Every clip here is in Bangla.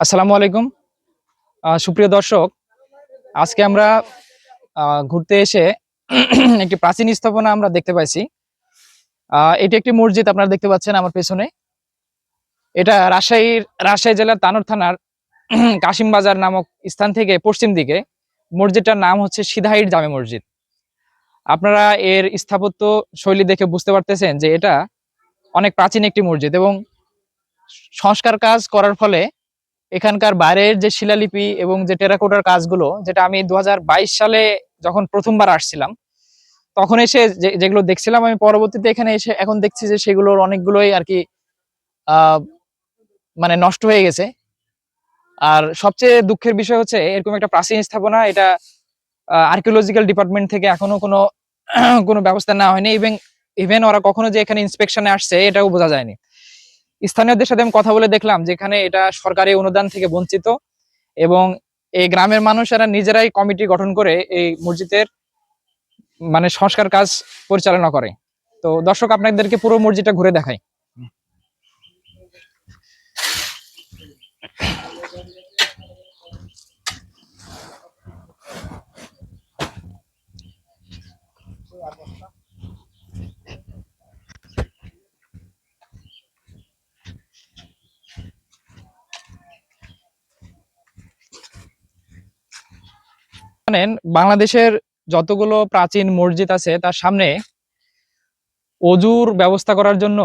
আসসালামু আলাইকুম। সুপ্রিয় দর্শক, আজকে আমরা ঘুরতে এসে একটি প্রাচীন স্থাপনা আমরা দেখতে পাইছি। এটি একটি মসজিদ, আপনারা দেখতে পাচ্ছেন আমার পেছনে। এটা রাজশাহীর, রাজশাহী জেলার তানোর থানার কাশিম বাজার নামক স্থান থেকে পশ্চিম দিকে। মসজিদটার নাম হচ্ছে সিধাহির জামে মসজিদ। আপনারা এর স্থাপত্য শৈলী দেখে বুঝতে পারতেছেন যে এটা অনেক প্রাচীন একটি মসজিদ এবং সংস্কার কাজ করার ফলে এখানকার বাইরের যে শিলালিপি এবং যে টেরাকোটার কাজগুলো, যেটা আমি দু হাজার বাইশ সালে যখন প্রথমবার আসছিলাম, তখন এসে যেগুলো দেখছিলাম, আমি পরবর্তীতে এখানে এসে এখন দেখছি যে সেগুলোর অনেকগুলোই আর কি মানে নষ্ট হয়ে গেছে। আর সবচেয়ে দুঃখের বিষয় হচ্ছে, এরকম একটা প্রাচীন স্থাপনা, এটা আর্কিওলজিক্যাল ডিপার্টমেন্ট থেকে এখনও কোনো কোনো ব্যবস্থা নেওয়া হয়নি। ইভেন ইভেন ওরা কখনো যে এখানে ইন্সপেকশনে আসছে, এটাও বোঝা যায়নি। স্থানীয়দের সাথে আমি কথা বলে দেখলাম যেখানে এটা সরকারি অনুদান থেকে বঞ্চিত এবং এই গ্রামের মানুষেরা নিজেরাই কমিটি গঠন করে এই মসজিদের মানে সংস্কার কাজ পরিচালনা করে। তো দর্শক, আপনাদেরকে পুরো মসজিদটা ঘুরে দেখাই। জানেন, বাংলাদেশের যতগুলো প্রাচীন মসজিদ আছে, তার সামনে অজুর ব্যবস্থা করার জন্য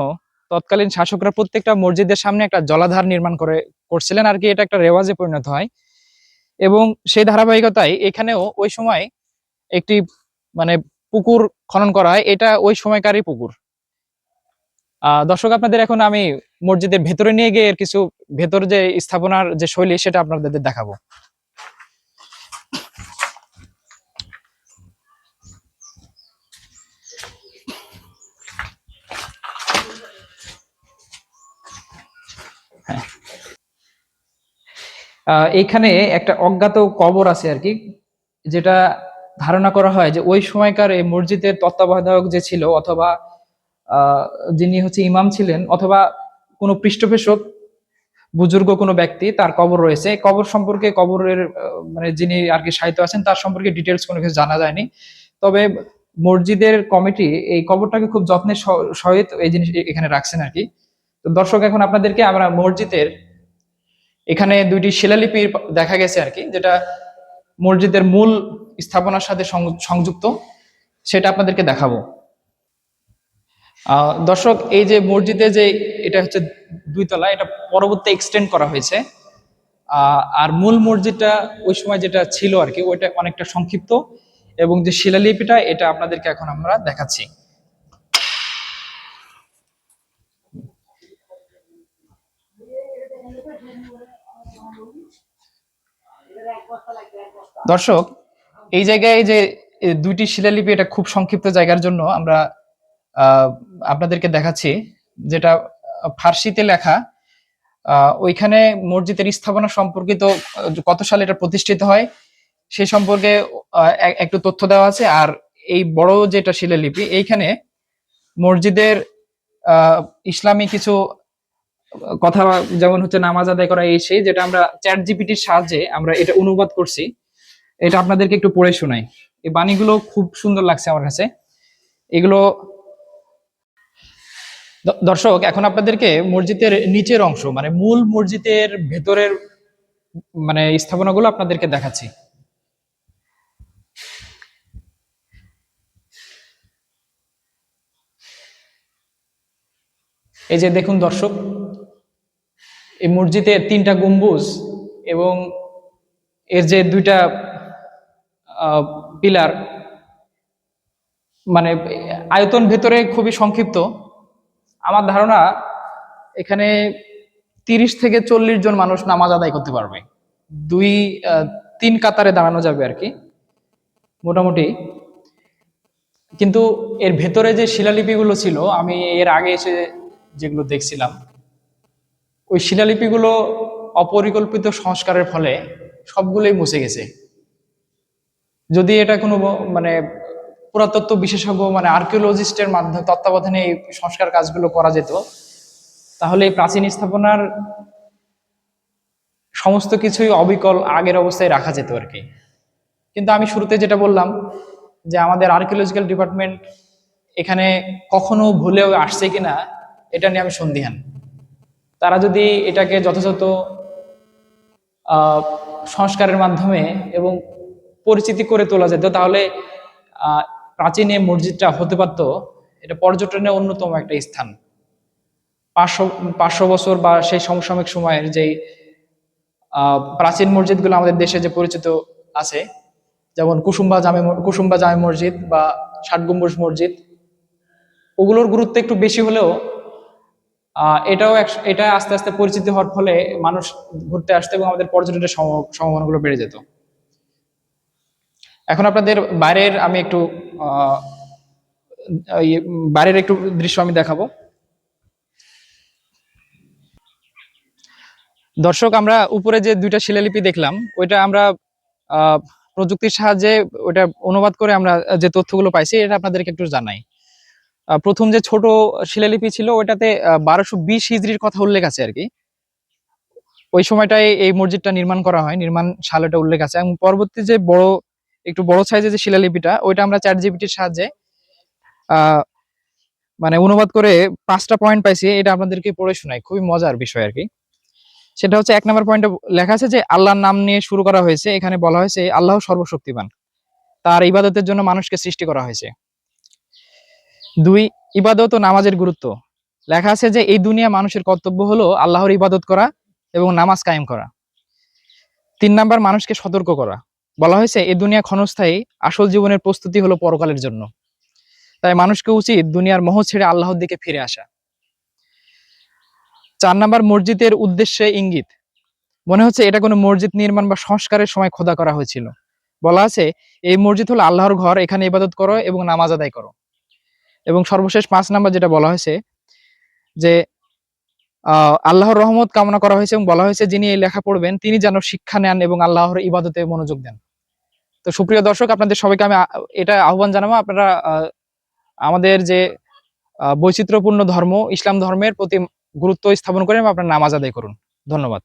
তৎকালীন শাসকরা প্রত্যেকটা মসজিদের সামনে একটা জলাধার নির্মাণ করে, করছিলেন আর কি, এটা একটা রেওয়াজে পরিণত হয়। এবং সেই ধারাবাহিকতায় এখানেও ওই সময় একটি মানে পুকুর খনন করা হয়, এটা ওই সময়কারই পুকুর। দর্শক, আপনাদের এখন আমি মসজিদের ভেতরে নিয়ে গিয়ে এর কিছু ভেতর যে স্থাপনার যে শৈলী, সেটা আপনাদের দেখাবো। আহ, এইখানে একটা অজ্ঞাত কবর আছে আর কি যেটা ধারণা করা হয় যে ওই সময়কার এই মসজিদের তত্ত্বাবধায়ক যে ছিল অথবা যিনি হচ্ছে ইমাম ছিলেন অথবা কোনো পৃষ্ঠপোষক বুজুর্গ কোনো ব্যক্তি তার কবর রয়েছে। কবর সম্পর্কে কবরের মানে যিনি আর কি সাহিত্য আছেন তার সম্পর্কে ডিটেলস কোনো কিছু জানা যায়নি। তবে মসজিদের কমিটি এই কবরটাকে খুব যত্নের সহিত এই জিনিস এখানে রাখছেন আর কি। তো দর্শক এখন আপনাদেরকে আমরা মসজিদের এখানে দুইটি শিলালিপি দেখা গেছে আর কি, যেটা মসজিদের মূল স্থাপনার সাথে সংযুক্ত, সেটা আপনাদেরকে দেখাবো। দর্শক, এই যে মসজিদে যে, এটা হচ্ছে দুই তলা এটা পরবর্তী এক্সটেন্ড করা হয়েছে। আর মূল মসজিদটা ওই সময় যেটা ছিল আর কি, ওইটা অনেকটা সংক্ষিপ্ত। এবং যে শিলালিপিটা, এটা আপনাদেরকে এখন আমরা দেখাচ্ছি। দর্শক, এই জায়গায় যে দুইটি শিলালিপি, এটা খুব সংক্ষিপ্ত জায়গার জন্য আমরা আপনাদেরকে দেখাচ্ছি, যেটা ফার্সিতে লেখা ওইখানে মসজিদের স্থাপনা সম্পর্কিত কত সালে এটা প্রতিষ্ঠিত হয়, সে সম্পর্কে একটু তথ্য দেওয়া আছে, আর এই বড় যেটা শিলালিপি, এইখানে মসজিদের ইসলামী কিছু কথা যেমন হচ্ছে নামাজ আদায় করা এই সেই যেটা আমরা চ্যাট জিপিটির সাহায্যে আমরা এটা অনুবাদ করছি, এটা আপনাদেরকে একটু পড়ে শোনাই। এই বাণীগুলো খুব সুন্দর লাগছে আমার কাছে। এগুলো দর্শক, এখন আপনাদেরকে মসজিদের নিচের অংশ মানে মূল মসজিদের ভেতরের মানে স্থাপনাগুলো আপনাদেরকে দেখাচ্ছি। এই যে দেখুন দর্শক এই মসজিদের তিনটা গম্বুজ এবং এর যে দুইটা পিলার মানে আয়তন ভেতরে খুবই সংক্ষিপ্ত। আমার ধারণা এখানে তিরিশ থেকে চল্লিশ জন মানুষ নামাজ আদায় করতে পারবে। দুই তিন কাতারে দাঁড়ানো যাবে আর কি, মোটামুটি। কিন্তু এর ভেতরে যে শিলালিপিগুলো ছিল, আমি এর আগে এসে যেগুলো দেখছিলাম ওই শিলালিপিগুলো অপরিকল্পিত সংস্কারের ফলে সবগুলোই মুছে গেছে। যদি এটা কোনো মানে পুরাতত্ত্ব বিশেষজ্ঞ মানে আর্কিওলজিস্টের মাধ্যমে তত্ত্বাবধানে এই সংস্কার কাজগুলো করা যেত, তাহলে এই প্রাচীন স্থাপনার সমস্ত কিছুই অবিকল আগের অবস্থায় রাখা যেত আর কি। কিন্তু আমি শুরুতে যেটা বললাম যে আমাদের আর্কিওলজিক্যাল ডিপার্টমেন্ট এখানে কখনো ভুলেও আসছে কিনা, এটা নিয়ে আমি সন্দিহান। তারা যদি এটাকে যথাযথ সংস্কারের মাধ্যমে এবং পরিচিতি করে তোলা যেত, তাহলে প্রাচীন এই মসজিদটা হতে পারত। এটা পর্যটনের অন্যতম একটা স্থান। পাঁচশো পাঁচশো বছর বা সেই সমসাময়িক সময়ের যেই প্রাচীন মসজিদগুলো আমাদের দেশে যে পরিচিত আছে, যেমন কুসুম্বা জামে কুসুম্বা জামে মসজিদ বা ষাট গম্বুজ মসজিদ, ওগুলোর গুরুত্ব একটু বেশি হলেও এটাও এটা আস্তে আস্তে পরিচিতি হওয়ার ফলে মানুষ ঘুরতে আসতে এবং আমাদের পর্যটনের সম- সম্ভাবনাগুলো বেড়ে যেত। এখন আপনাদের বাইরের আমি একটু বাইরের একটু দৃশ্য আমি দেখাবো। দর্শক, আমরা উপরে যে দুইটা শিলালিপি দেখলাম, ওইটা আমরা প্রযুক্তির সাহায্যে ওইটা অনুবাদ করে আমরা যে তথ্যগুলো পাইছি, এটা আপনাদেরকে একটু জানাই। প্রথম যে ছোট শিলালিপি ছিল, ওইটাতে বারোশো বিশ হিজড়ির কথা উল্লেখ আছে আর কি ওই সময়টায় এই মসজিদটা নির্মাণ করা হয়, নির্মাণ সালটা উল্লেখ আছে। এবং পরবর্তী যে বড়, একটু বড় সাইজের যে শিলালিপিটা, ওইটা আমরা চ্যাট জিপিটির সাহায্যে মানে অনুবাদ করে পাঁচটা পয়েন্ট পাইছি, এটা আপনাদেরকে পড়ে শোনাই। খুবই মজার বিষয় আর কি সেটা হচ্ছে এক নম্বর পয়েন্টে লেখা আছে যে, আল্লাহর নাম নিয়ে শুরু করা হয়েছে, এখানে বলা হয়েছে, আল্লাহ সর্বশক্তিমান। তার ইবাদতের জন্য মানুষকে সৃষ্টি করা হয়েছে। দুই, ইবাদত ও নামাজের গুরুত্ব। লেখা আছে যে, এই দুনিয়া মানুষের কর্তব্য হলো আল্লাহর ইবাদত করা এবং নামাজ কায়েম করা। তিন নাম্বার, মানুষকে সতর্ক করা। বলা হয়েছে, এই দুনিয়া ক্ষণস্থায়ী, আসল জীবনের প্রস্তুতি হলো পরকালের জন্য। তাই মানুষকে উচিত দুনিয়ার মোহ ছেড়ে আল্লাহর দিকে ফিরে আসা। চার নাম্বার, মসজিদের উদ্দেশ্যে ইঙ্গিত। মনে হচ্ছে এটা কোনো মসজিদ নির্মাণ বা সংস্কারের সময় খোদা করা হয়েছিল। বলা আছে, এই মসজিদ হলো আল্লাহর ঘর, এখানে ইবাদত করো এবং নামাজ আদায় করো। এবং সর্বশেষ পাঁচ নাম্বার যেটা বলা হয়েছে যে আল্লাহর রহমত কামনা করা হয়েছে এবং বলা হয়েছে যিনি এই লেখা পড়বেন তিনি যেন শিক্ষা নেন এবং আল্লাহর ইবাদতে মনোযোগ দেন। তো সুপ্রিয় দর্শক, আপনাদের সবাইকে আমি এটা আহ্বান জানাব, আপনারা আমাদের যে বৈচিত্র্যপূর্ণ ধর্ম, ইসলাম ধর্মের প্রতি গুরুত্ব স্থাপন করে আপনারা নামাজ আদায় করুন। ধন্যবাদ।